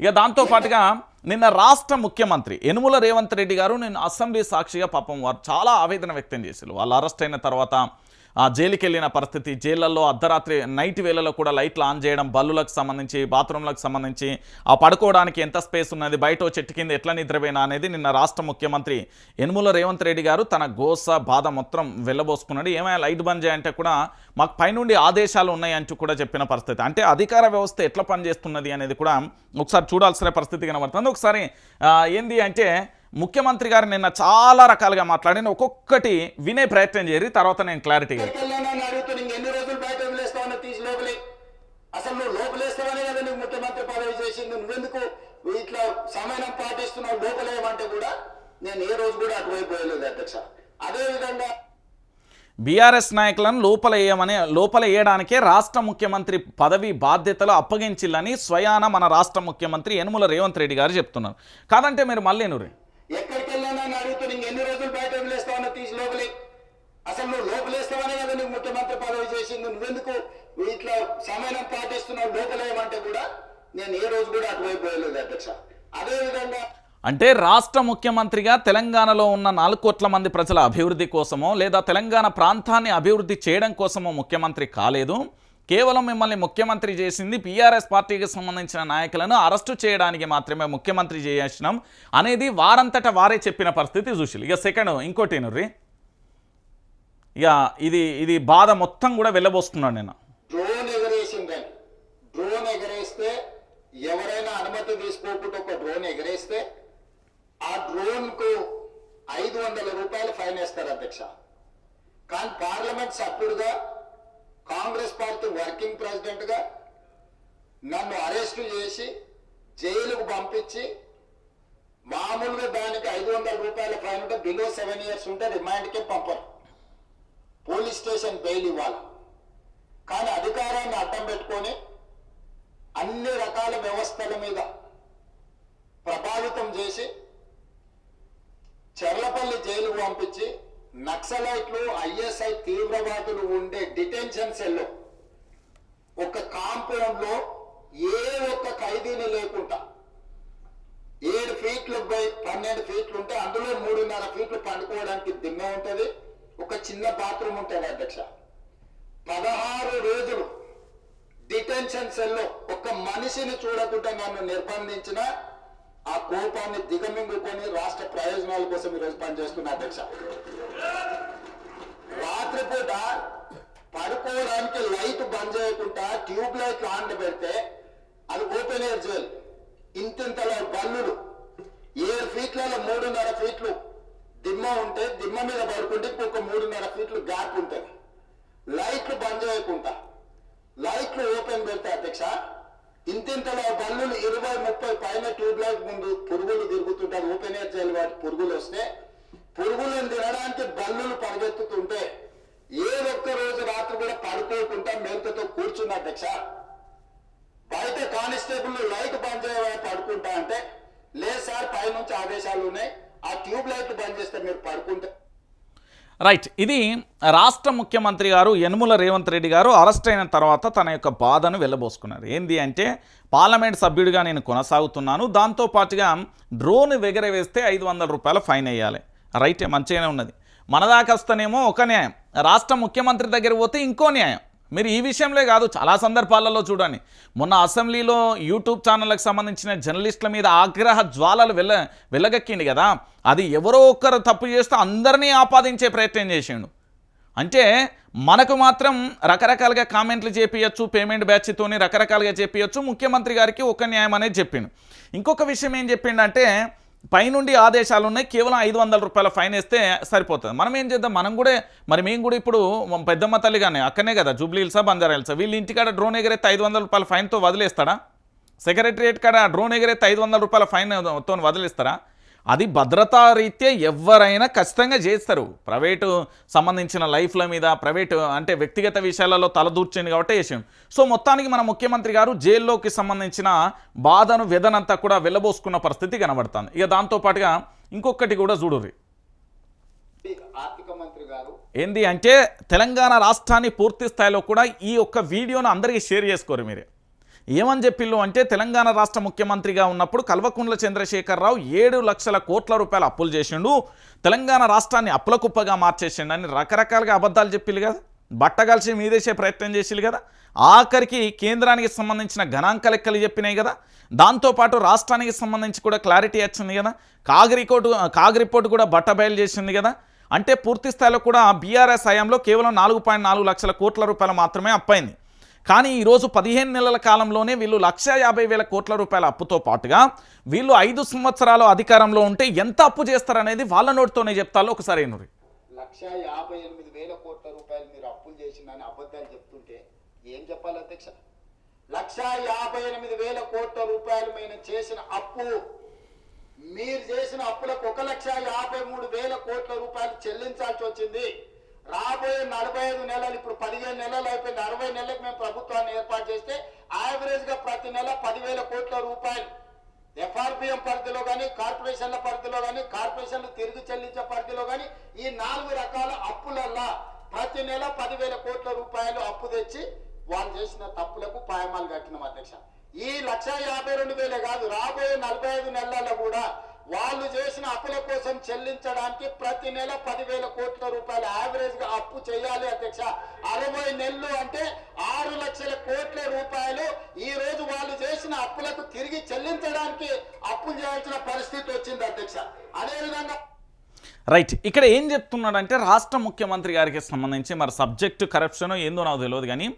ఇక దాంతో పాటుగా నిన్న రాష్ట్ర ముఖ్యమంత్రి యనుమల రేవంత్ రెడ్డి గారు నిన్న అసెంబ్లీ సాక్షిగా పాపం వారు చాలా ఆవేదన వ్యక్తం చేశారు. వాళ్ళు అరెస్ట్ అయిన తర్వాత ఆ జైలుకి వెళ్ళిన పరిస్థితి. జైళ్ళల్లో అర్ధరాత్రి నైట్ వేళలో కూడా లైట్లు ఆన్ చేయడం బల్లులకు సంబంధించి బాత్రూంలకు సంబంధించి ఆ పడుకోవడానికి ఎంత స్పేస్ ఉన్నది బయట చెట్టు కింద ఎట్లా నిద్రపోయినా అనేది నిన్న రాష్ట్ర ముఖ్యమంత్రి యనుమల రేవంత్ రెడ్డి గారు తన గోస బాధ మొత్తం వెళ్ళబోసుకున్నాడు. ఏమైనా లైట్ బంద్ చేయంటే కూడా మాకు పైనుండి ఆదేశాలు ఉన్నాయి అంటూ కూడా చెప్పిన పరిస్థితి. అంటే అధికార వ్యవస్థ ఎట్లా పనిచేస్తున్నది అనేది కూడా ఒకసారి చూడాల్సిన పరిస్థితి కనబడుతుంది. ఒకసారి ఏంది అంటే ముఖ్యమంత్రి గారు నిన్న చాలా రకాలుగా మాట్లాడిన ఒక్కొక్కటి వినే ప్రయత్నం చేయరు తర్వాత నేను ముఖ్యమంత్రి పదవి చేసింది నువ్వెందుకు ఇట్లా సమయం పాటిస్తున్నావు కూడా ఏ రోజు కూడా అటువైపు పోయలేదు అధ్యక్ష. విధంగా బీఆర్ఎస్ నాయకులను లోపల వేయమని లోపల వేయడానికే రాష్ట్ర ముఖ్యమంత్రి పదవి బాధ్యతలు అప్పగించిల్లని స్వయాన మన రాష్ట్ర ముఖ్యమంత్రి యనుమల రేవంత్ రెడ్డి గారు చెప్తున్నారు. కాదంటే మీరు మళ్ళీ ఎక్కడికి వెళ్ళానని అడుగుతూ నీకు ఎన్ని రోజులు బయట వదిలేస్తావని తీసి లోపలి. అసలు నువ్వు లోపలేస్తావనే కదా నీకు ముఖ్యమంత్రి పదవి చేసింది. నువ్వెందుకు ఇట్లా సమయం పాటిస్తున్నావు లోపలేయమంటే కూడా నేను ఏ రోజు కూడా అటువైపు పోయలేదు అధ్యక్ష. అదేవిధంగా అంటే రాష్ట్ర ముఖ్యమంత్రిగా తెలంగాణలో ఉన్న నాలుగు కోట్ల మంది ప్రజల అభివృద్ధి కోసమో లేదా తెలంగాణ ప్రాంతాన్ని అభివృద్ధి చేయడం కోసమో ముఖ్యమంత్రి కాలేదు. కేవలం మిమ్మల్ని ముఖ్యమంత్రి చేసింది పీఆర్ఎస్ పార్టీకి సంబంధించిన నాయకులను అరెస్టు చేయడానికి మాత్రమే ముఖ్యమంత్రి చేసినాం అనేది వారంతట వారే చెప్పిన పరిస్థితి చూసి ఇక సెకండ్ ఇంకోటి నుర్రి ఇక ఇది ఇది బాధ మొత్తం కూడా వెళ్ళబోస్తున్నాను నేను. డ్రోన్ ఎగరేసిందని డ్రోన్ ఎగరేస్తే ఎవరైనా అనుమతి తీసుకోకుండా ఒక డ్రోన్ ఎగరేస్తే ఆ డ్రోన్కు ఐదు వందల రూపాయలు ఫైన్ వేస్తారు అధ్యక్ష. కానీ పార్లమెంట్ సభ్యుడుగా కాంగ్రెస్ పార్టీ వర్కింగ్ ప్రెసిడెంట్గా నన్ను అరెస్టు చేసి జైలుకు పంపించి మామూలుగా దానికి ఐదు వందల రూపాయల ఫైన్ ఉంటే బిలో సెవెన్ ఇయర్స్ ఉంటే రిమాండ్కే పంపరు. పోలీస్ స్టేషన్ బెయిల్ ఇవ్వాలి. కానీ అధికారాన్ని అడ్డం పెట్టుకొని అన్ని రకాల వ్యవస్థల మీద ప్రభావితం చేసి చెర్లపల్లి జైలుకు పంపించి నక్సలైట్లు ఐఎస్ఐ తీవ్రవాదులు ఉండే డిటెన్షన్ సెల్లో ఒక కాంపౌండ్లో ఏ ఒక్క ఖైదీని లేకుండా ఏడు ఫీట్లు బై పన్నెండు ఫీట్లు ఉంటే అందులో మూడున్నర ఫీట్లు పండుకోవడానికి దిమ్మె ఉంటుంది ఒక చిన్న బాత్రూమ్ ఉంటుంది అధ్యక్ష. పదహారు రోజులు డిటెన్షన్ సెల్లో ఒక మనిషిని చూడకుండా నన్ను నిర్బంధించిన ఆ కోపాన్ని దిగమింగుకొని రాష్ట్ర ప్రయోజనాల కోసం ఈరోజు పనిచేస్తున్న అధ్యక్ష. రాత్రిపూట పడుకోవడానికి లైట్ బంద్ చేయకుండా ట్యూబ్ లైట్ ఆన్ పెడితే అది ఓపెన్ ఎయిర్ జైల్. ఇంతింతల బల్లులు ఏడు ఫీట్లలో మూడున్నర ఫీట్లు దిమ్మ ఉంటే దిమ్మ మీద పడుకుంటే ఇంకొక మూడున్నర ఫీట్లు గ్యాప్ ఉంటుంది లైట్లు బంద్ చేయకుండా. లైట్లు ఓపెన్ పెడితే అధ్యక్ష ఇంతింతలో బల్లులు ఇరవై ముప్పై పైన ట్యూబ్ లైట్ ముందు పురుగులు తిరుగుతుంటారు ఓపెన్ ఎయిర్ జైలు వాటి పురుగులు వస్తే పురుగులను తినడానికి బల్లులు పరిగెత్తుతుంటే ఏ ఒక్క రోజు రాత్రి కూడా పడుకోకుండా మేల్కతో కూర్చున్నా అధ్యక్ష బయట కానిస్టేబుల్ లైట్ బంద్ చేయమని పడుకుంటా అంటే లేదు సార్ పైనుంచి ఆదేశాలు ఉన్నాయి. ఆ ట్యూబ్ లైట్ బంద్ చేస్తే మీరు పడుకుంటే. రైట్ ఇది రాష్ట్ర ముఖ్యమంత్రి గారు యనుమల రేవంత్ రెడ్డి గారు అరెస్ట్ అయిన తర్వాత తన యొక్క బాధను వెళ్ళబోసుకున్నారు ఏంది అంటే పార్లమెంట్ సభ్యుడిగా నేను కొనసాగుతున్నాను దాంతోపాటుగా డ్రోన్ ఎగరవేస్తే ఐదు వందల రూపాయల ఫైన్ వేయాలి. రైటే మంచిగానే ఉన్నది. మన దాకా వస్తేనేమో ఒక న్యాయం. రాష్ట్ర ముఖ్యమంత్రి దగ్గర పోతే ఇంకో న్యాయం. మీరు ఈ విషయంలో కాదు చాలా సందర్భాలలో చూడండి. మొన్న అసెంబ్లీలో యూట్యూబ్ ఛానళ్ళకు సంబంధించిన జర్నలిస్టుల మీద ఆగ్రహ జ్వాలలు వెళ్ళ వెళ్ళగక్కింది కదా. అది ఎవరో ఒక్కరు తప్పు చేస్తే అందరినీ ఆపాదించే ప్రయత్నం చేసిండు. అంటే మనకు మాత్రం రకరకాలుగా కామెంట్లు చేపించచ్చు పేమెంట్ బ్యాచ్తోని రకరకాలుగా చేపించచ్చు ముఖ్యమంత్రి గారికి ఒక న్యాయం అనేది చెప్పిండు. ఇంకొక విషయం ఏం చెప్పిండంటే పైనుండి ఆదేశాలు ఉన్నాయి కేవలం ఐదు వందల రూపాయల ఫైన్ వేస్తే సరిపోతుంది. మనం ఏం చేద్దాం? మనం కూడా మరి మేము కూడా ఇప్పుడు పెద్దమ్మ తల్లి కానీ అక్కనే కదా జూబ్లీ హిల్సా బంజారా హిల్సా వీళ్ళు ఇంటికాడ డ్రోన్ ఎగరేస్తే ఐదు వందల రూపాయల ఫైన్తో వదిలేస్తాడా? సెక్రటరియట్ కాడ డ్రోన్ ఎగరేస్తే ఐదు వందల రూపాయల ఫైన్తో వదిలేస్తారా? అది భద్రతా రీత్యా ఎవరైనా ఖచ్చితంగా చేస్తారు. ప్రైవేటు సంబంధించిన లైఫ్ల మీద ప్రైవేటు అంటే వ్యక్తిగత విషయాలలో తలదూర్చింది కాబట్టి విషయం. సో మొత్తానికి మన ముఖ్యమంత్రి గారు జైల్లోకి సంబంధించిన బాధను వెదనంతా కూడా వెళ్ళబోసుకున్న పరిస్థితి కనబడుతుంది. ఇక దాంతోపాటుగా ఇంకొకటి కూడా చూడుర్రి. ఏంది అంటే తెలంగాణ రాష్ట్రాన్ని పూర్తి స్థాయిలో కూడా ఈ ఒక్క వీడియోను అందరికీ షేర్ చేసుకోరు మీరే. ఏమని చెప్పిల్లు అంటే తెలంగాణ రాష్ట్ర ముఖ్యమంత్రిగా ఉన్నప్పుడు కల్వకుంట్ల చంద్రశేఖరరావు ఏడు లక్షల కోట్ల రూపాయల అప్పులు చేసిండు. తెలంగాణ రాష్ట్రాన్ని అప్పుల కుప్పగా మార్చేసిండు అని రకరకాలుగా అబద్ధాలు చెప్పిల్లు కదా. బట్టగలిసి మీదేసే ప్రయత్నం చేసిల్లు కదా. ఆఖరికి కేంద్రానికి సంబంధించిన గణాంక లెక్కలు చెప్పినాయి కదా. దాంతోపాటు రాష్ట్రానికి సంబంధించి కూడా క్లారిటీ వచ్చింది కదా. కాగ్ రిపోర్టు కాగ్ రిపోర్ట్ కూడా బట్టబయలు చేసింది కదా. అంటే పూర్తి స్థాయిలో కూడా బీఆర్ఎస్ హయాంలో కేవలం నాలుగు పాయింట్ నాలుగు లక్షల కోట్ల రూపాయలు మాత్రమే అప్పైంది కానీ ఈరోజు పదిహేను నెలల కాలంలోనే వీళ్ళు లక్ష యాభై వేల కోట్ల రూపాయల అప్పుతో పాటుగా వీళ్ళు ఐదు సంవత్సరాలు అధికారంలో ఉంటే ఎంత అప్పు చేస్తారనేది వాళ్ళ నోటితోనే చెప్తాలో ఒకసారి ఏనురి లక్ష యాభై ఎనిమిది వేల కోట్ల రూపాయలు మీరు అప్పులు చేసిందని అబద్ధాలు చెప్తుంటే ఏం చెప్పాలి అధ్యక్ష? లక్ష యాభై ఎనిమిది వేల కోట్ల రూపాయలు మేము చేసిన అప్పు మీరు చేసిన అప్పులకు ఒక లక్ష యాభై మూడు వేల కోట్ల రూపాయలు చెల్లించాల్సి వచ్చింది. రాబోయే నలభై ఐదు నెలలు ఇప్పుడు పదిహేను నెలలు అయిపోయింది అరవై నెలలకు మేము ప్రభుత్వాన్ని ఏర్పాటు చేస్తే యావరేజ్గా ప్రతి వేల కోట్ల రూపాయలు. ఎఫ్ఆర్పిఎం పరిధిలో కానీ కార్పొరేషన్ల పరిధిలో కానీ కార్పొరేషన్లు తిరిగి చెల్లించే పరిధిలో కానీ ఈ నాలుగు రకాల అప్పులల్లా ప్రతి నెల పదివేల కోట్ల రూపాయలు అప్పు తెచ్చి వాళ్ళు చేసిన తప్పులకు పాయమాలు కట్టినాం అధ్యక్ష. ఈ లక్ష యాభై రెండు వేలే కాదు రాబోయే నలభై ఐదు నెలల్లో కూడా వాళ్ళు చేసిన అప్పుల కోసం చెల్లించడానికి ప్రతి నెల పదివేల కోట్ల రూపాయలు యావరేజ్గా అప్పు చేయాలి అధ్యక్ష. అరవై నెలలు అంటే ఆరు లక్షల కోట్ల రూపాయలు ఈ రోజు వాళ్ళు చేసిన అప్పులకు తిరిగి చెల్లించడానికి అప్పులు చేయాల్సిన పరిస్థితి వచ్చింది అధ్యక్ష. అదేవిధంగా రైట్ ఇక్కడ ఏం చెప్తున్నాడంటే రాష్ట్ర ముఖ్యమంత్రి గారికి సంబంధించి మరి సబ్జెక్టు కరప్షన్ ఏందో నాకు తెలియదు కానీ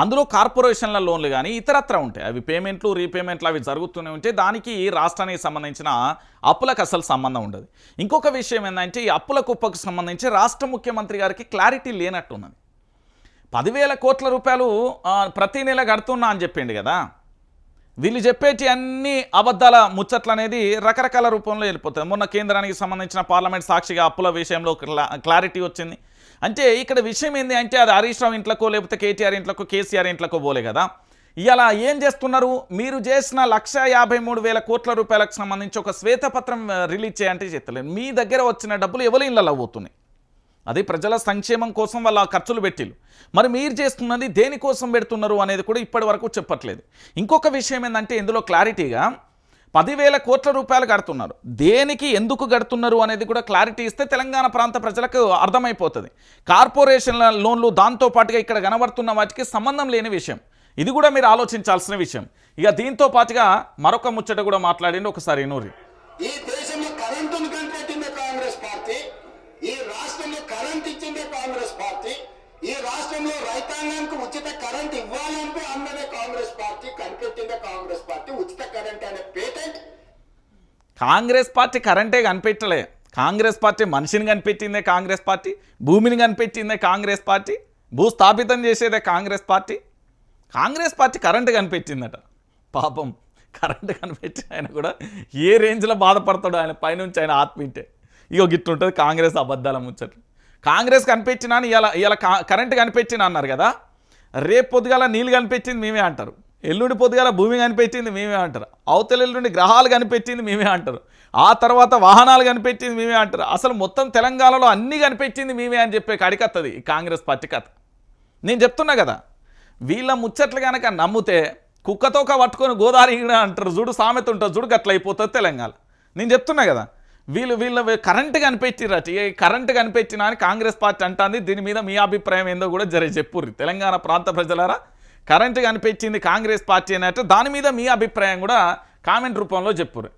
అందులో కార్పొరేషన్ల లోన్లు కానీ ఇతరత్ర ఉంటాయి. అవి పేమెంట్లు రీపేమెంట్లు అవి జరుగుతూనే ఉంటే దానికి రాష్ట్రానికి సంబంధించిన అప్పులకు అసలు సంబంధం ఉండదు. ఇంకొక విషయం ఏంటంటే ఈ అప్పుల కుప్పకు సంబంధించి రాష్ట్ర ముఖ్యమంత్రి గారికి క్లారిటీ లేనట్టున్నది పదివేల కోట్ల రూపాయలు ప్రతి నెల కడుతున్నా అని చెప్పిండు కదా. వీళ్ళు చెప్పేటి అన్ని అబద్ధాల ముచ్చట్లు అనేది రకరకాల రూపంలో వెళ్ళిపోతుంది మొన్న కేంద్రానికి సంబంధించిన పార్లమెంట్ సాక్షిగా అప్పుల విషయంలో క్లారిటీ వచ్చింది. అంటే ఇక్కడ విషయం ఏంది అంటే అది హరీష్ రావు ఇంట్లోకో లేకపోతే కేటీఆర్ ఇంట్లోకో కేసీఆర్ ఇంట్లోకో పోలే కదా. ఇలా ఏం చేస్తున్నారు? మీరు చేసిన లక్ష యాభై మూడు వేల కోట్ల రూపాయలకు సంబంధించి ఒక శ్వేతపత్రం రిలీజ్ చేయంటే చెప్తలేదు. మీ దగ్గర వచ్చిన డబ్బులు ఎవరి ఇళ్ళలో పోతున్నాయి? అది ప్రజల సంక్షేమం కోసం వాళ్ళ ఖర్చులు పెట్టిళ్ళు మరి మీరు చేస్తున్నది దేనికోసం పెడుతున్నారు అనేది కూడా ఇప్పటి వరకు చెప్పట్లేదు. ఇంకొక విషయం ఏంటంటే ఇందులో క్లారిటీగా పదివేల కోట్ల రూపాయలు కడుతున్నారు. దేనికి ఎందుకు కడుతున్నారు అనేది కూడా క్లారిటీ ఇస్తే తెలంగాణ ప్రాంత ప్రజలకు అర్థమైపోతుంది. కార్పొరేషన్ల లోన్లు దాంతోపాటుగా ఇక్కడ కనబడుతున్న వాటికి సంబంధం లేని విషయం. ఇది కూడా మీరు ఆలోచించాల్సిన విషయం. ఇక దీంతో పాటుగా మరొక ముచ్చట కూడా మాట్లాడింది ఒకసారి నూరి. రైతాంగానికి ఉచిత కరెంట్ ఇవ్వాలంటూ అన్నదే కాంగ్రెస్ పార్టీ కనిపెట్టిందే కాంగ్రెస్ పార్టీ. ఉచిత కరెంట్ అనే పేటెంట్. కాంగ్రెస్ పార్టీ కరెంటే కనిపెట్టలే. కాంగ్రెస్ పార్టీ మనిషిని కనిపెట్టిందే కాంగ్రెస్ పార్టీ భూమిని కనిపెట్టిందే కాంగ్రెస్ పార్టీ భూస్థాపితం చేసేదే Congress party. Congress party current కనిపెట్టిందట. పాపం కరెంటు కనిపెట్టి ఆయన కూడా ఏ రేంజ్లో బాధపడతాడో ఆయన పైనుంచి ఆయన ఆత్మీంటే ఇగో గిట్లుంటుంది కాంగ్రెస్ అబద్ధాల ముచ్చట్లు. కాంగ్రెస్ కనిపెట్టినా అని ఇలా ఇలా కరెంటు కనిపెట్టిన అన్నారు కదా? రేపు పొద్దుగాల నీళ్ళు కనిపెట్టింది మేమే అంటారు. ఎల్లుండి పొద్దుగాల భూమి కనిపెట్టింది మేమే అంటారు. అవతల ఎల్లుండి గ్రహాలు కనిపెట్టింది మేమే అంటారు. ఆ తర్వాత వాహనాలు కనిపెట్టింది మేమే అంటారు. అసలు మొత్తం తెలంగాణలో అన్నీ కనిపెట్టింది మేమే అని చెప్పే కడికత్తది కాంగ్రెస్ పార్టీ కథ. నేను చెప్తున్నా కదా వీళ్ళ ముచ్చట్లు కనుక నమ్మితే కుక్కతోక పట్టుకొని గోదావరి ఈడ అంటారు చూడు సామెత ఉంటుంది చూడు గట్ల అయిపోతుంది తెలంగాణ. నేను చెప్తున్నా కదా వీళ్ళు వీళ్ళ కరెంట్ కనిపెట్టిరట ఏ కరెంటు కనిపెట్టినా అని కాంగ్రెస్ పార్టీ అంటుంది. దీని మీద మీ అభిప్రాయం ఏందో కూడా జర చెప్పుర్రి. తెలంగాణ ప్రాంత ప్రజలారా కరెంట్ కనిపెట్టింది కాంగ్రెస్ పార్టీ అనేట దాని మీద మీ అభిప్రాయం కూడా కామెంట్ రూపంలో చెప్పుర్రి.